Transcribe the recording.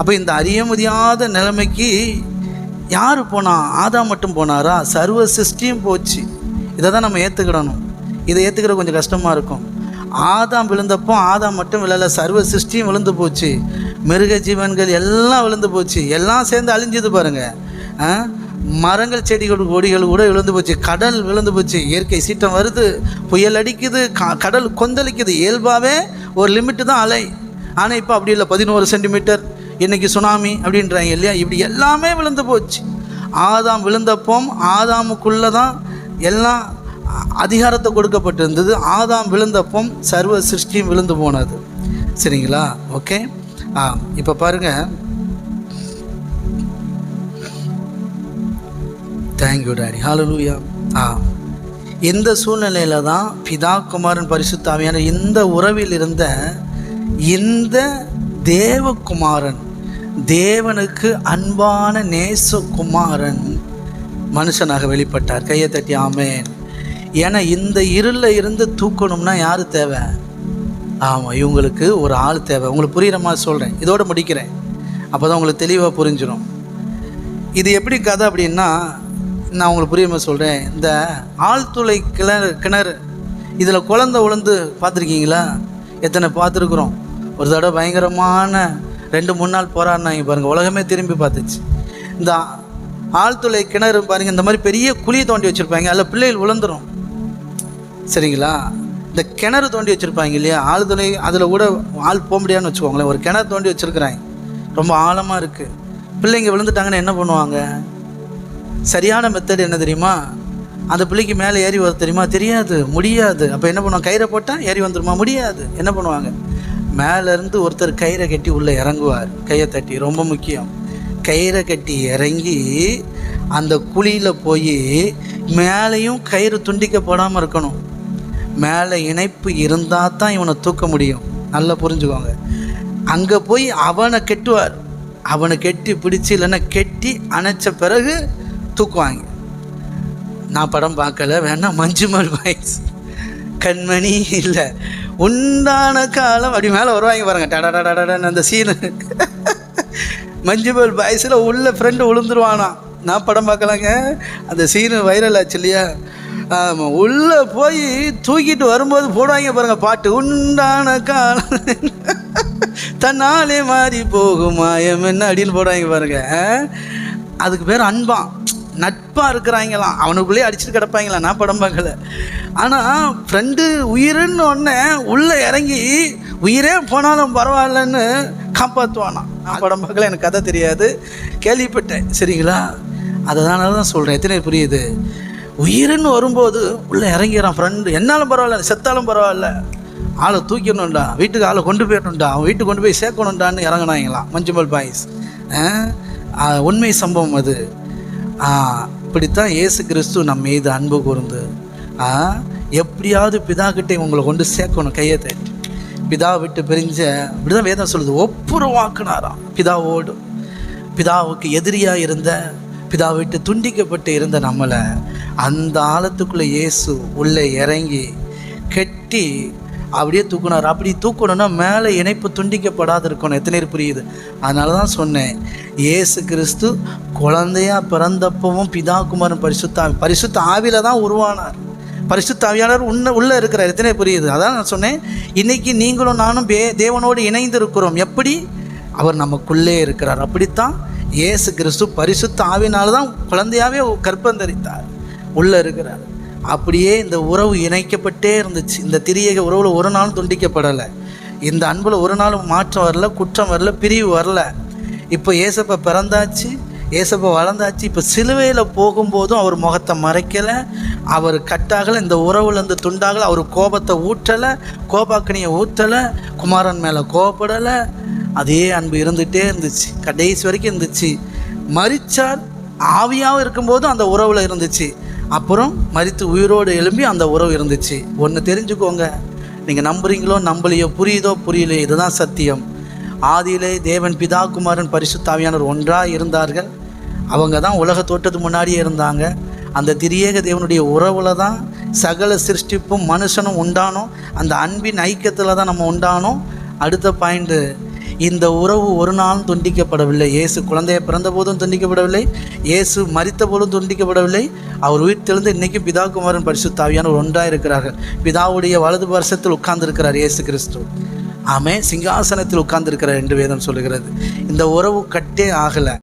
அப்போ இந்த அறிய முடியாத நிலைமைக்கு யார் போனா? ஆதா மட்டும் போனாரா? சர்வ சிருஷ்டியும் போச்சு. இதை தான் நம்ம ஏற்றுக்கிடணும் இதை ஏற்றுக்கிற கொஞ்சம் கஷ்டமாக இருக்கும். ஆதாம் விழுந்தப்போ ஆதாம் மட்டும் விழலை சர்வ சிருஷ்டியும் விழுந்து போச்சு. மிருக ஜீவன்கள் எல்லாம் விழுந்து போச்சு. எல்லாம் சேர்ந்து அழிஞ்சது பாருங்கள் மரங்கள் செடிகள் கொடிகள் கூட விழுந்து போச்சு. கடல் விழுந்து போச்சு. இயற்கை சீற்றம் வருது. புயல் அடிக்குது. கடல் கொந்தளிக்குது. இயல்பாகவே ஒரு லிமிட்டு தான் அலை. ஆனால் இப்போ அப்படி இல்லை. பதினோரு சென்டிமீட்டர். இன்னைக்கு சுனாமி அப்படின்றாங்க இல்லையா? இப்படி எல்லாமே விழுந்து போச்சு. ஆதாம் விழுந்தப்போம் ஆதாமுக்குள்ளே தான் எல்லாம் அதிகாரத்தை கொடுக்கப்பட்டிருந்தது. ஆதாம் விழுந்தப்போம் சர்வ சிருஷ்டியும் விழுந்து போனது. சரிங்களா? ஓகே? ஆ இப்போ பாருங்கள் தேங்க்யூ டாடி ஹalleluya ஆ இந்த சூழ்நிலையில் தான் பிதா குமாரன் பரிசுத்தாவியான இந்த உறவில் இருந்த இந்த தேவகுமாரன் தேவனுக்கு அன்பான நேசகுமாரன் மனுஷனாக வெளிப்பட்டார். கையை தட்டி ஆமேன். ஏன்னா இந்த இருளில் இருந்து தூக்கணும்னா யார் தேவை? ஆமாம் இவங்களுக்கு ஒரு ஆள் தேவை. உங்களுக்கு புரிகிற மாதிரி சொல்கிறேன் இதோட முடிக்கிறேன். அப்போ தான் உங்களுக்கு தெளிவாக புரிஞ்சிடும் இது எப்படி கதை அப்படின்னா நான் உங்களுக்கு புரியுமா சொல்கிறேன் இந்த ஆழ்துளை கிணறு கிணறு. இதில் குழந்தை உளுந்து பார்த்துருக்கீங்களா? எத்தனை பார்த்துருக்குறோம்? ஒரு தடவை பயங்கரமான ரெண்டு மூணு நாள் போராடினாங்க பாருங்கள் உலகமே திரும்பி பார்த்துச்சு. இந்த ஆழ்துளை கிணறு பாருங்கள் இந்த மாதிரி பெரிய குழியை தோண்டி வச்சுருப்பாங்க. அதில் பிள்ளைகள் விழுந்துரும். சரிங்களா? இந்த கிணறு தோண்டி வச்சுருப்பாங்க இல்லையா? ஆழ்துளை அதில் கூட ஆள் போக முடியாதுன்னு வச்சுக்கோங்களேன். ஒரு கிணறு தோண்டி வச்சுருக்குறாங்க. ரொம்ப ஆழமாக இருக்குது பிள்ளைங்க விழுந்துட்டாங்கன்னா என்ன பண்ணுவாங்க? சரியான மெத்தட் என்ன தெரியுமா? அந்த பிள்ளைக்கு மேலே ஏறி வர தெரியுமா? தெரியாது முடியாது. அப்போ என்ன பண்ணுவாங்க? கயிறை போட்டால் ஏறி வந்துடுமா முடியாது. என்ன பண்ணுவாங்க? மேலேருந்து ஒருத்தர் கயிறை கட்டி உள்ளே இறங்குவார். கையை தட்டி ரொம்ப முக்கியம். கயிறை கட்டி இறங்கி அந்த குழியில் போய் மேலேயும் கயிறு துண்டிக்கப்படாமல் இருக்கணும். மேலே இணைப்பு இருந்தால் தான் இவனை தூக்க முடியும். நல்லா புரிஞ்சுக்கோங்க. அங்கே போய் அவனை கெட்டுவார். அவனை கெட்டி பிடிச்சி இல்லைன்னா கெட்டி அணைச்ச பிறகு தூக்குவாங்க. நான் படம் பார்க்கல வேணா மஞ்சுமல் வாய்ஸ் கண்மணி இல்லை. உண்டான காலம் அப்படி மேலே வருவாங்க பாருங்க. டடடடடன்னு அந்த சீனு மஞ்சுமல் பாய்ஸில் உள்ள ஃப்ரெண்டு விழுந்துருவானா நான் படம் பார்க்கலாங்க. அந்த சீனு வைரல் ஆச்சு இல்லையா? ஆமாம் உள்ளே போய் தூக்கிட்டு வரும்போது போடுவாங்க பாருங்க பாட்டு. உண்டான காலம். தன்னாலே மாறி போகும் மாயம். என்ன அப்படின்னு போடுவாங்க பாருங்க. அதுக்கு பேர் அன்பான் நட்பாக இருக்கிறாங்களாம். அவனுக்குள்ளேயே அடிச்சுட்டு கிடப்பாங்களாம். நான் படம் பார்க்கல. ஆனால் ஃப்ரெண்டு உயிருன்னு ஒன்று உள்ளே இறங்கி உயிரே போனாலும் பரவாயில்லன்னு காப்பாற்றுவானான் நான் படம் பார்க்கல எனக்கு கதை தெரியாது. கேள்விப்பட்டேன். சரிங்களா? அதனால தான் சொல்கிறேன் எத்தனை புரியுது? உயிருன்னு வரும்போது உள்ளே இறங்கிறான் ஃப்ரெண்டு என்னாலும் பரவாயில்ல செத்தாலும் பரவாயில்ல. ஆளை தூக்கிடணும்டா. வீட்டுக்கு ஆளை கொண்டு போயிடணும்டா. அவன் வீட்டுக்கு கொண்டு போய் சேர்க்கணும்டான்னு இறங்கினாங்களாம் மஞ்சுமல் பாய்ஸ். உண்மை சம்பவம் அது. ஆ, இப்படித்தான் இயேசு கிறிஸ்து நம்ம மீது அன்பு கூர்ந்து எப்படியாவது பிதா கிட்டே உங்களை கொண்டு சேர்க்கணும் கையை தட்டி. பிதா விட்டு பிரிஞ்ச இப்படிதான் வேதம் சொல்லுது ஒப்புரவாக்குனாராம் பிதாவோடு. பிதாவுக்கு எதிரியாக இருந்த பிதா விட்டு துண்டிக்கப்பட்டு இருந்த நம்மளை அந்த ஆழத்துக்குள்ளே இயேசு உள்ளே இறங்கி கெட்டி அப்படியே தூக்குனார். அப்படி தூக்கணும்னா மேலே இணைப்பு துண்டிக்கப்படாது இருக்கணும் எத்தனை பேர் புரியுது? அதனால தான் சொன்னேன் ஏசு கிறிஸ்து குழந்தையா பிறந்தப்பவும் பிதா குமாரன் பரிசுத்த பரிசுத்த ஆவியில தான் உருவானார். பரிசுத்த ஆவியாளர் உன்ன உள்ளே இருக்கிறார். எத்தனை புரியுது? அதான் நான் சொன்னேன். இன்னைக்கு நீங்களும் நானும் பே தேவனோடு இணைந்து இருக்கிறோம் எப்படி? அவர் நமக்குள்ளே இருக்கிறார். அப்படித்தான் இயேசு கிறிஸ்து பரிசுத்த ஆவினால தான் குழந்தையாவே கற்பந்தரித்தார். உள்ளே இருக்கிறார். அப்படியே இந்த உறவு இணைக்கப்பட்டே இருந்துச்சு. இந்த திரியக உறவில் ஒரு நாளும் துண்டிக்கப்படலை. இந்த அன்பில் ஒரு நாளும் மாற்றம் வரல குற்றம் வரல பிரிவு வரல. இப்போ ஏசப்பா பிறந்தாச்சு. ஏசப்பா வளர்ந்தாச்சு. இப்போ சிலுவையில் போகும்போதும் அவர் முகத்தை மறைக்கலை. அவர் கட்டாகலை இந்த உறவுலேருந்து துண்டாகலை. அவர் கோபத்தை ஊற்றலை கோபாக்கணியை ஊற்றலை குமாரன் மேலே கோபப்படலை. அதே அன்பு இருந்துகிட்டே இருந்துச்சு. கடைசி வரைக்கும் இருந்துச்சு. மரிச்சார் ஆவியாகவும் இருக்கும்போதும் அந்த உறவில் இருந்துச்சு. அப்புறம் மரித்து உயிரோடு எழும்பி அந்த உறவு இருந்துச்சு. ஒன்று தெரிஞ்சுக்கோங்க. நீங்கள் நம்புறீங்களோ நம்பலையோ புரியுதோ புரியலையோ இதுதான் சத்தியம். ஆதியிலே தேவன் பிதா குமாரன் பரிசுத்தாவியானவர் ஒன்றாக இருந்தார்கள். அவங்க தான் உலக தோட்டத்துக்கு முன்னாடியே இருந்தாங்க. அந்த திரியேக தேவனுடைய உறவில் தான் சகல சிருஷ்டிப்பும் மனுஷனும் உண்டானோம் அந்த அன்பின் ஐக்கியத்தில் தான் நம்ம உண்டானோம் அடுத்த பாயிண்ட்டு இந்த உறவு ஒரு நாளும் துண்டிக்கப்படவில்லை. இயேசு குழந்தையை பிறந்த போதும் துண்டிக்கப்படவில்லை. இயேசு மறித்த போதும் துண்டிக்கப்படவில்லை. அவர் உயிர்த்தெழுந்து இன்னைக்கு பிதாகுமாரன் பரிசுத்தாவியான ஒன்றாக இருக்கிறார்கள். பிதாவுடைய வலது வருஷத்தில் உட்கார்ந்திருக்கிறார் இயேசு கிறிஸ்து. ஆமே சிங்காசனத்தில் உட்கார்ந்திருக்கிறார் என்று வேதம் சொல்லுகிறது. இந்த உறவு கட்டே ஆகலை.